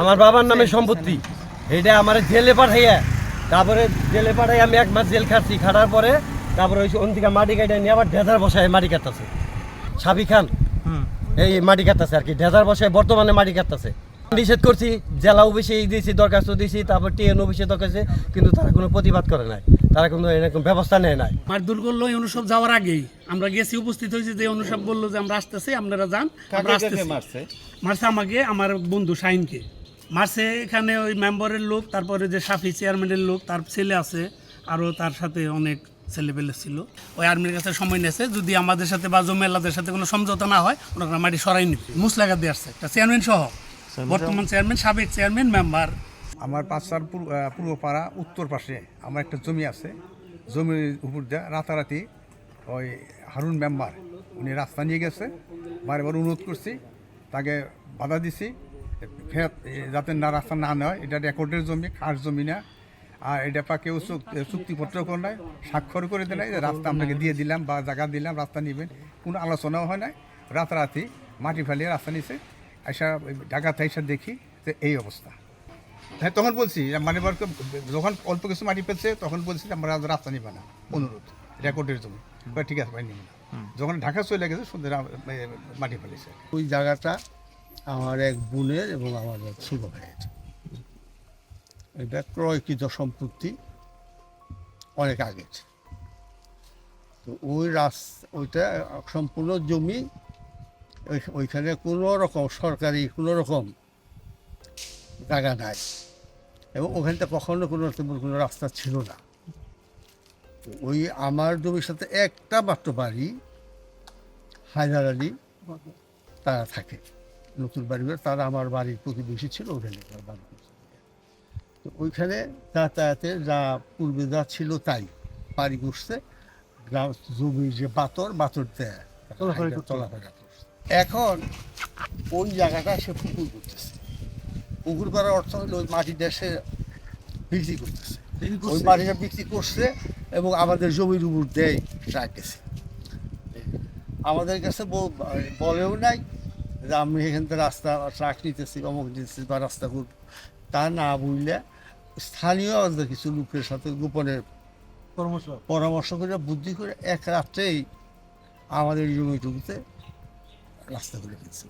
আমার বাবার নামে সম্পত্তি। এটা আমার জেলে পাঠাইয়া তারপরে জেলে পাঠাই আমি এক মাস জেল খাচ্ছি খাটার পরে তারপরে ওই অন্তিকা মাটি কাটা নিয়ে আবার ঢেজার বসায় মাটি কাটতেছে। সাবি খান এই মাটি কাটতেছে আর কি ঢেজার বসায় বর্তমানে মাটি কাটতেছে। নিষেধ করছি জেলা অফিসে দিয়েছি দরখাস্ত দিয়েছি তারপর টিএন অফিসে দরখাস্ত কিন্তু তারা কোনো প্রতিবাদ করে নাই। তারা কোনো এরকম ব্যবস্থা নেয় নাই। মারধর করল এই অনুসব যাওয়ার আগেই। আমরা গেছি উপস্থিত হয়েছি যে অনুসব বলল যে আমরা আসতেছি আপনারা যান আমরা আসতেছি। মারছে আমাকে আমার বন্ধু শাহিনকে। মারছে এখানে ওই মেম্বারের লোক তারপরে যে সাফি চেয়ারম্যানের লোক তার ছেলে আছে আরও তার সাথে অনেক ছেলেপেলে ছিল। ওই আর্মির কাছে সময় নিয়েছে যদি আমাদের সাথে বা জমেলাদের সাথে কোনো সমঝোতা না হয় ওনারা মাটি সরাই নিবে। মুসলাগা দিয়ে আসছে একটা চেয়ারম্যান সহ। বর্তমান চেয়ারম্যান সাবেক চেয়ারম্যান মেম্বার। আমার পাঁচটার পূর্বপাড়া উত্তর পাশে আমার একটা জমি আছে। জমির উপর দিয়ে রাতারাতি ওই হারুন মেম্বার উনি রাস্তা নিয়ে গেছে। বারে বার অনুরোধ করছি তাকে বাধা দিছি। এ, যাতে না রাস্তা না নেয় এটা রেকর্ডের জমি খাস জমি না। আর এটা পা কেউ চুক্তিপত্র করে নাই স্বাক্ষর করে দেয় নাই যে রাস্তা আপনাকে দিয়ে দিলাম বা জায়গা দিলাম রাস্তা নেবেন কোনো আলোচনাও হয় নাই। রাতারাতি মাটি ফেলিয়ে রাস্তা নিছে ওই ঢাকাতে এসে দেখি যে এই অবস্থা। হ্যাঁ তখন বলছি মানে যখন অল্প কিছু মাটি পেয়েছে তখন বলছি যে আমরা রাস্তা নিবে না অনুরোধ রেকর্ডের জন্য ঠিক আছে ভাই নিবে না। যখন ঢাকা চলে গেছে সুন্দর মাটি ফেলেছে। ওই জায়গাটা আমার এক বোনের এবং আমার এক ছোট ভাইয়ের। এটা ক্রয়কৃত সম্পত্তি অনেক আগের। তো ওই রাস্তা ওইটা সম্পূর্ণ জমি ওইখানে কোনো রকম সরকারি কোনো রকম জায়গা নাই এবং ওখানটা কখনো কোনো তেমন কোনো রাস্তা ছিল না। ওই আমার জমির সাথে একটা মাত্র বাড়ি হায়দার আলী তারা থাকে। নতুন বাড়ি তারা আমার বাড়ির প্রতিবেশী ছিল ওখানে বাড়ি তো ওইখানে যাতায়াতে যা পূর্বে যা ছিল তাই বাড়ি গ্রাম জমির যে বাতর বাতর দেয় চলাফেরা করছে। এখন ওই জায়গাটা সে পুকুর করতেছে। পুকুর করার অর্থ হলো ওই মাটিটা সে বিক্রি করতেছে। ওই মাটিটা বিক্রি করছে এবং আমাদের জমির উপর দেয় রাখতেছে। আমাদের কাছে বলেও নাই যে আমি এখান থেকে রাস্তা ট্রাক নিতেছি অমুক দিতেছি বা রাস্তা খুব তা না বুঝলে স্থানীয় আমাদের কিছু লোকের সাথে গোপনে পরামর্শ পরামর্শ করে বুদ্ধি করে এক রাত্রেই আমাদের জমিটুকুতে রাস্তা করে ফেলছে।